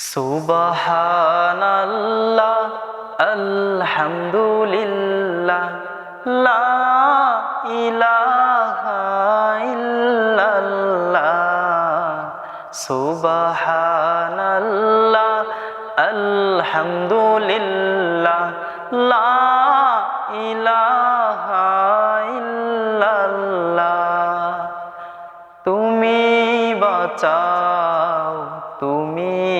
সুবহানাল্লাহ আলহামদুলিল্লাহ লা ইলাহা আলহামদুলিল্লাহ লা তুমি বাঁচাও তুমি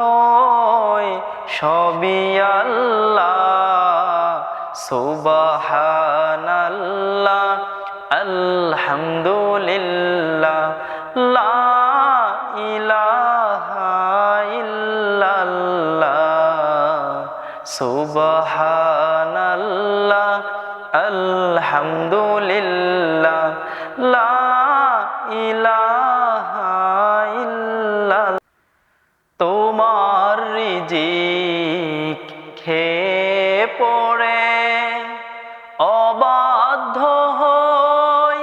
মুঠোয় সবই আল্লাহ। সুবহানাল্লাহ আলহামদুলিল্লাহ লা ইলাহা আলহামদুলিল্লাহ। পড়ে, অবাধ্য হই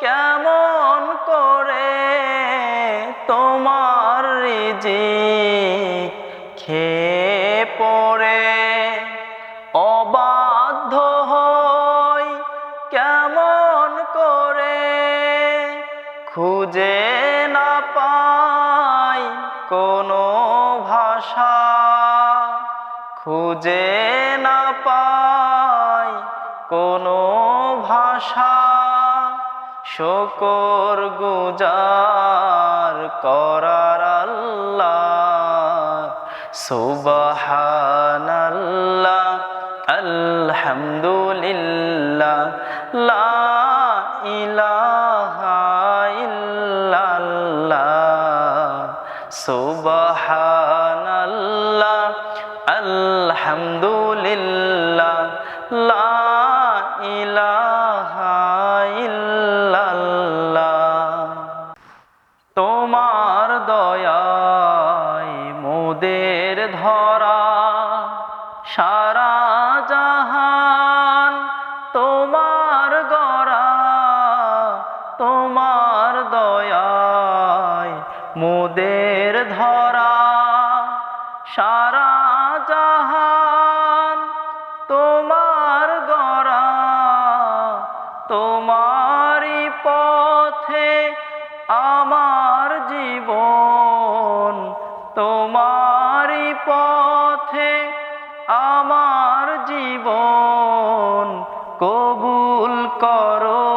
কেমন করে তোমার রিজিক খেয়ে পড়ে। অবাধ্য হই কেমন করে খুঁজে না পাই কোনো ভাষা। খুঁজে না পাই কোনো ভাষা। শকর গুজার করার আল্লাহ। সুবহানাল্লাহ, আলহামদুলিল্লাহ, লা ইলাহা ইল্লাল্লাহ। সুবহানাল্লাহ। আলহামদুলিল্লাহ, লা তোমার দয়ায় মোদের ধরা, সারা জাহান তোমার গড়া। তোমার দয়ায় মোদের ধরা, সারা জাহান তোমারি পথে আমার জীবন তোমারি পথে আমার জীবন কবুল করো।